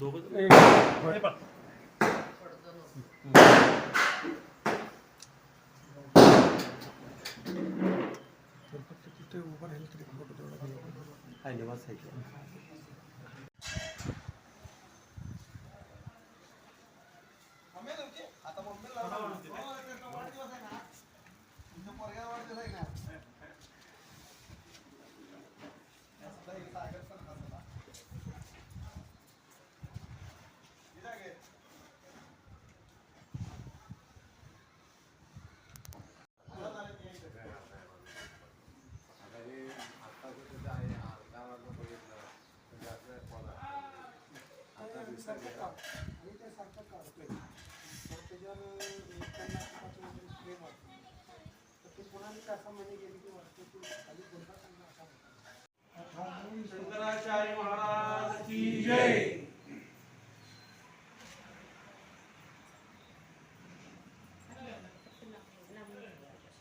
दोघं हे पहा. हा निवास आहे की. आणि ते सारखं काढतोय तर त्याच्यावर त्यांना वगैरे स्प्रे मारतो तर ते पुन्हा मी कसं गेली की वाटतं की खाली त्यांना असा शंकराचार्य महाराज की जय.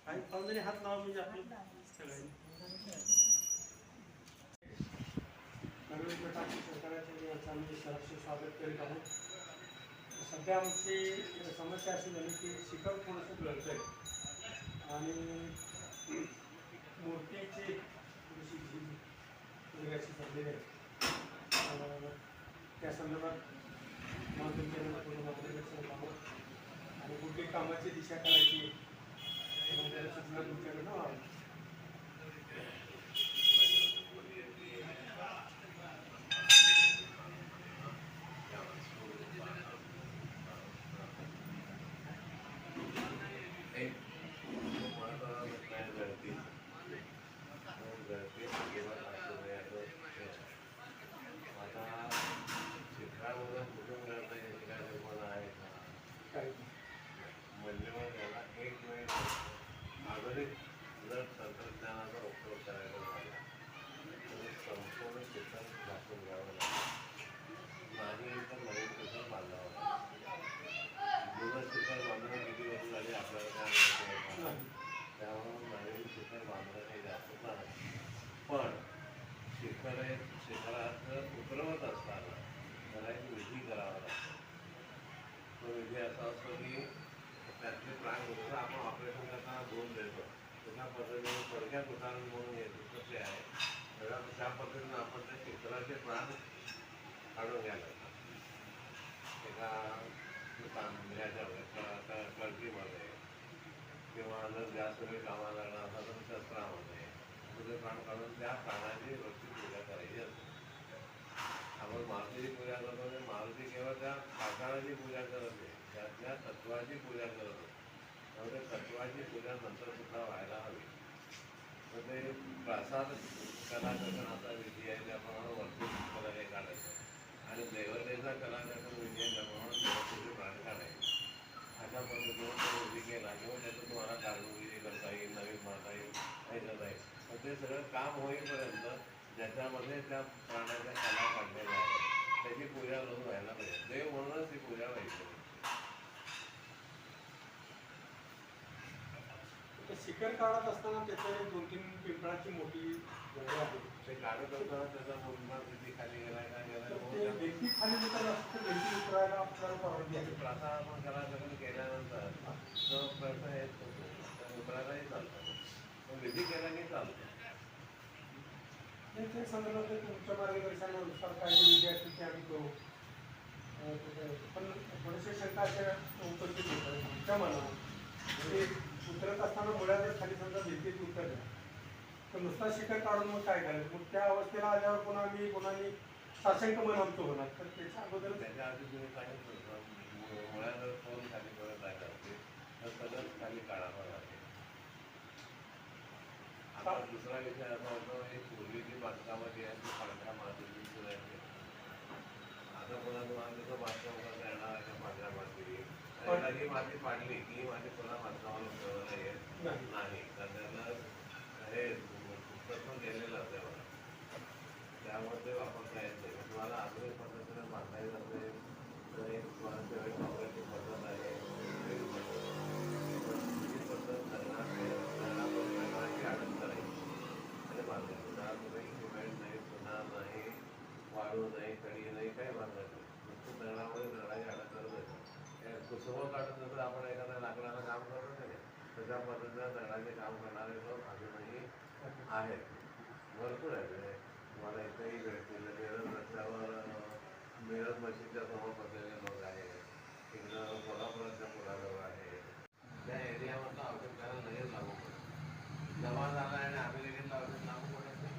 आणि पाहुणे हात लावा म्हणजे आपण सगळ्यांनी नवीन प्रकारचे शंकराचार्य आम्ही सहर्ष स्वागत करीत आहोत. सध्या आमची समस्या अशी झाली की शिखर थोडंसं गळतंय आणि मूर्तीची थोडीशी झीज अशी झालेली आहे त्या संदर्भात मला तुमच्याकडे थोडं मार्गदर्शन आहोत. आणि कुठली कामाची दिशा करायची सूचना तुमच्याकडनं व्हावं काय म्हणजे मग याला नागरिक जर तंत्रज्ञानाचा उपयोग करायला झाला तर संपूर्ण शिक्षण दाखवून घ्यावं लागेल. नाही तर नवीन शिक्षण बांधावं लागेल. जुनं शिक्षण बांधणं किती वर्ष झाली आपल्याला काय माहिती त्यामुळं नवीन शिक्षण बांधणं काही जास्त नाही. पण शिखर शिखरात उतरवत असताना त्याला एक विधी करावा लागतो. तो विधी असा असतो की त्यातले प्राण होतं आपण ऑपरेशन करताना दोन देतो तशा पद्धतीने थोडक्यात उदाहरण म्हणून येतो कसे आहे तेव्हा त्या पद्धतीने आपण त्या चित्राचे प्राण काढून घ्यायला एका ह्याच्यामध्ये कळकीमध्ये किंवा जर जास्त वेळ कामाला लागला असा तर शस्त्रामध्ये तुझे प्राण काढून त्या प्राणाची रोजची पूजा करायची असते आपण मारुतीची पूजा करतो म्हणजे मारुती केवळ त्या आकाराची पूजा करत नाही. त्यातल्या तत्वाची पूजा करत होतो. त्यामुळे तत्वाची पूजा नंतर सुद्धा व्हायला हवी. तर ते प्रसाद कलाकरणाचा विधी आहे त्याप्रमाणे वरती कला हे काढायचं. आणि देवतेचा कलाकरण विधी आहे त्याप्रमाणे देवतेचे प्राण काढायचे. अशा पद्धतीने तो विधी केला किंवा त्याचं तुम्हाला कारणगिरी करता येईल नवीन मारता येईल हे करता येईल. तर ते सगळं काम होईपर्यंत ज्याच्यामध्ये त्या प्राण्याच्या कला काढलेल्या आहेत त्याची पूजा करून व्हायला पाहिजे. देव म्हणूनच ती पूजा व्हायची ते शिखर काढत असताना त्याचे दोन तीन पिंपळाची मोठी झाडं आहेत. ते काढत असताना त्याचा मुलगा खाली ते व्यक्ती खाली असतं व्यक्ती उतरायला आपल्याला परवानगी आहे. प्रथा आपण कलाकरण केल्यानंतर तो प्रश्न येत होतो तर उतरायलाही चालतं. पण विधी केल्याने चालतं. ते संदर्भात तुमच्या मार्गदर्शनानुसार काय जे विधी असतील ते आम्ही करू. अं, ते- पण थोडेसे शंका अशा उपस्थित होतात आमच्या मनात उतरत असताना जर खाली समजा भिंतीत उतरल्या तर नुसता शिखर काढून मग काय करायचं? मग त्या अवस्थेला आल्यावर पुन्हा मी पुन्हा मी साशंक मन आमचं होणार. तर त्याच्या अगोदर त्याच्या आधी तुम्ही मुळात जर फोन खाली करत राहिला असते तर सगळंच खाली काढावं लागेल. आता दुसरा विषय असा होतो ही पूर्वीची बांधकामाची आहे ती पांढऱ्या मातीची आता पुन्हा तुम्हाला तिथं बांधकाम करता येणार आहे का पांढऱ्या माती ही माती पाडली की माती पुन्हा बांधकामाला उपयोगाला येत नाही. नाही. तर त्याला हे पण केलेलं असते बघा. त्यामुळे ते वापरता येत नाही. तुम्हाला आधुनिक पद्धतीने बांधता येत असेल तर एक तुम्हाला वापरायची पद्धत आहे. ही पद्धत करणार करण्याची अडचण करायची आणि बांधायची त्यात तुम्ही सिमेंट नाही पुन्हा नाही वाळू नाही कडी तो समोर काढून जसं आपण एखाद्या लाकडाला काम करतो नाही. तशा पद्धतीनं दगडाचे काम करणारे लोक अजूनही आहेत. भरपूर आहेत. म्हणजे तुम्हाला इथेही भेटतील. मिरज रस्त्यावर मिरज मशीनच्या समोर बसलेले लोक आहेत. इकडं कोल्हापुरातल्या पुलाजवळ आहे त्या एरियामधलं औषध त्याला लगेच लागू पडतं. जमा झाला आणि आम्ही लगेच औषध लागू पडत नाही.